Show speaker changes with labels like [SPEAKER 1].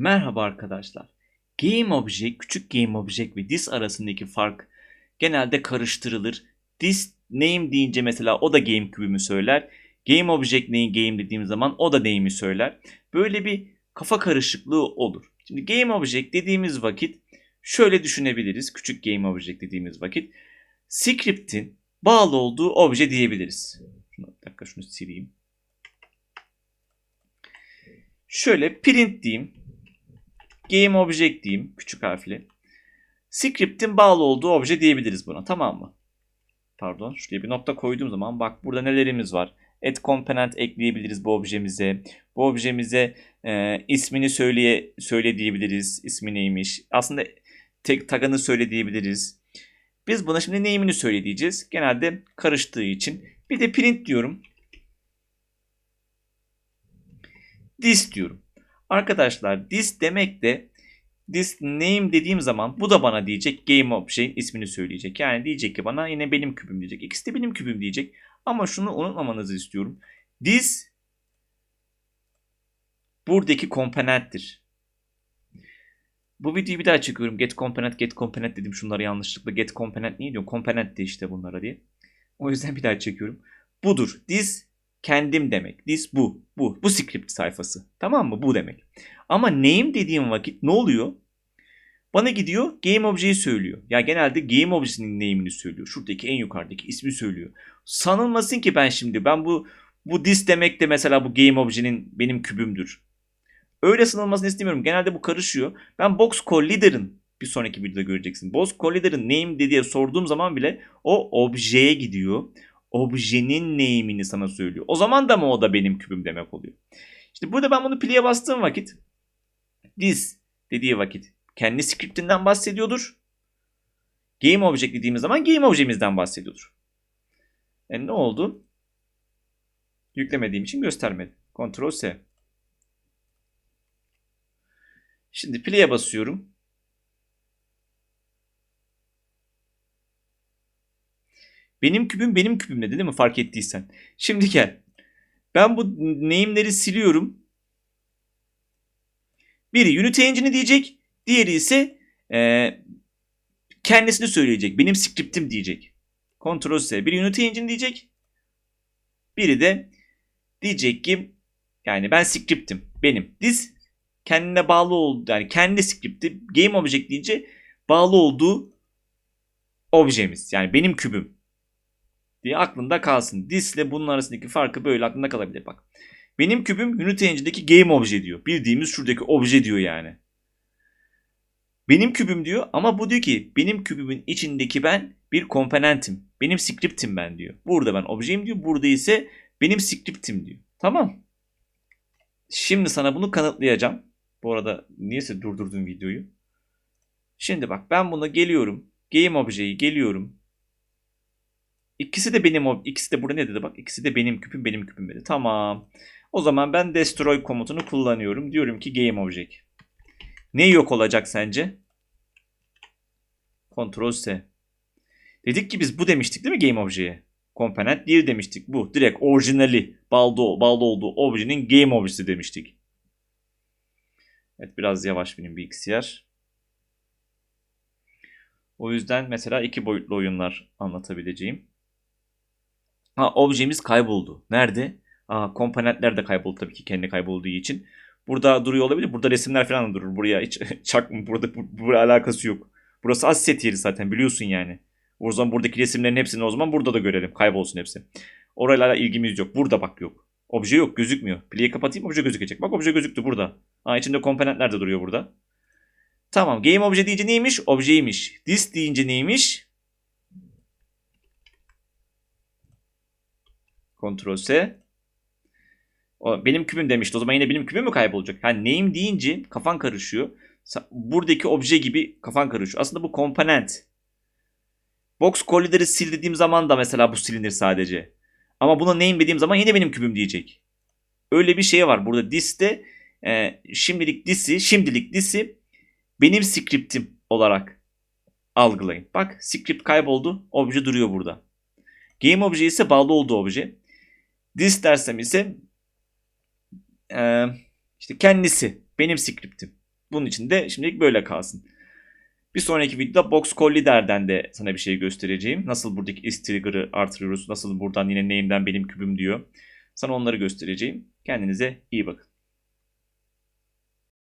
[SPEAKER 1] Merhaba arkadaşlar. Game Object, küçük Game Object ve this arasındaki fark genelde karıştırılır. This name deyince mesela o da game kübümü söyler. Game Object neyi game dediğim zaman o da name'i söyler. Böyle bir kafa karışıklığı olur. Şimdi Game Object dediğimiz vakit şöyle düşünebiliriz. Küçük Game Object dediğimiz vakit script'in bağlı olduğu obje diyebiliriz. Şunu, bir dakika şunu sileyim. Şöyle print diyeyim. Game object diyeyim küçük harfli. Script'in bağlı olduğu obje diyebiliriz buna tamam mı? Pardon şuraya bir nokta koyduğum zaman bak burada nelerimiz var. Add component ekleyebiliriz bu objemize. Bu objemize e, ismini söyleye söyle diyebiliriz. İsmi neymiş? Aslında tek tagını söyle diyebiliriz. Biz buna şimdi name'ini söyle diyeceğiz. Genelde karıştığı için. Bir de print diyorum. This diyorum. Arkadaşlar this demek de this name dediğim zaman bu da bana diyecek game object'in ismini söyleyecek. Yani diyecek ki bana yine benim küpüm diyecek. İkisi de benim küpüm diyecek. Ama şunu unutmamanızı istiyorum. This buradaki komponenttir. Bu videoyu bir daha çekiyorum. Get component, get component dedim şunları yanlışlıkla. Get component niye diyorum? Component de işte bunlara diye. O yüzden bir daha çekiyorum. Budur. This kendim demek. This bu. Bu. Bu script sayfası. Tamam mı? Bu demek. Ama name dediğim vakit ne oluyor? Bana gidiyor game object'i söylüyor. Ya genelde game object'inin name'ini söylüyor. Şuradaki en yukarıdaki ismi söylüyor. Sanılmasın ki ben şimdi ben bu bu this demek de mesela bu game object'inin benim kübümdür. Öyle sanılmasını istemiyorum. Genelde bu karışıyor. Ben box collider'ın bir sonraki videoda göreceksin. Box collider'ın name diye sorduğum zaman bile o objeye gidiyor objenin name'ini sana söylüyor. O zaman da mı o da benim küpüm demek oluyor. İşte burada ben bunu play'e bastığım vakit this dediği vakit kendi scriptinden bahsediyordur. Game object dediğimiz zaman game objemizden bahsediyordur. E ne oldu? Yüklemediğim için göstermedi. Ctrl S. Şimdi play'e basıyorum. Benim küpüm benim küpüm dedi değil mi fark ettiysen. Şimdi gel. Ben bu name'leri siliyorum. Biri Unity Engine'i diyecek. Diğeri ise e, kendisini söyleyecek. Benim script'im diyecek. Ctrl S. Biri Unity Engine diyecek. Biri de diyecek ki yani ben script'im. Benim. This kendine bağlı oldu. Yani kendi script'i game object deyince bağlı olduğu objemiz. Yani benim kübüm diye aklında kalsın. This ile bunun arasındaki farkı böyle aklında kalabilir bak. Benim kübüm Unity Engine'deki game obje diyor. Bildiğimiz şuradaki obje diyor yani. Benim kübüm diyor ama bu diyor ki benim kübümün içindeki ben bir komponentim. Benim script'im ben diyor. Burada ben objeyim diyor. Burada ise benim script'im diyor. Tamam. Şimdi sana bunu kanıtlayacağım. Bu arada niyeyse durdurdum videoyu. Şimdi bak ben buna geliyorum. Game objeyi geliyorum. İkisi de benim ikisi de burada ne dedi bak ikisi de benim küpüm benim küpüm dedi. Tamam. O zaman ben destroy komutunu kullanıyorum. Diyorum ki game object. Ne yok olacak sence? Ctrl S. Dedik ki biz bu demiştik değil mi game object'e? Komponent 1 demiştik. Bu direkt orijinali bağlı, bağlı olduğu objenin game objesi demiştik. Evet biraz yavaş benim bilgisayar. O yüzden mesela iki boyutlu oyunlar anlatabileceğim. Ha objemiz kayboldu. Nerede? Aa komponentler de kayboldu tabii ki kendi kaybolduğu için. Burada duruyor olabilir. Burada resimler falan da durur. Buraya hiç çak burada bu, buraya alakası yok. Burası asset yeri zaten biliyorsun yani. O zaman buradaki resimlerin hepsini o zaman burada da görelim. Kaybolsun hepsi. Orayla ilgimiz yok. Burada bak yok. Obje yok gözükmüyor. Play'i kapatayım obje gözükecek. Bak obje gözüktü burada. Aa içinde komponentler de duruyor burada. Tamam game obje deyince neymiş? Objeymiş. This deyince neymiş? Ctrl S. O, benim küpüm demişti. O zaman yine benim küpüm mü kaybolacak? Yani name deyince kafan karışıyor. Buradaki obje gibi kafan karışıyor. Aslında bu komponent. Box collider'ı sil dediğim zaman da mesela bu silinir sadece. Ama buna name dediğim zaman yine benim küpüm diyecek. Öyle bir şey var. Burada this'te e, şimdilik this'i, şimdilik this'i benim script'im olarak algılayın. Bak script kayboldu. Obje duruyor burada. Game obje ise bağlı olduğu obje. This dersem ise e, işte kendisi benim script'im. Bunun için de şimdilik böyle kalsın. Bir sonraki videoda Box Collider'den de sana bir şey göstereceğim. Nasıl buradaki is trigger'ı artırıyoruz. Nasıl buradan yine name'den benim kübüm diyor. Sana onları göstereceğim. Kendinize iyi bakın.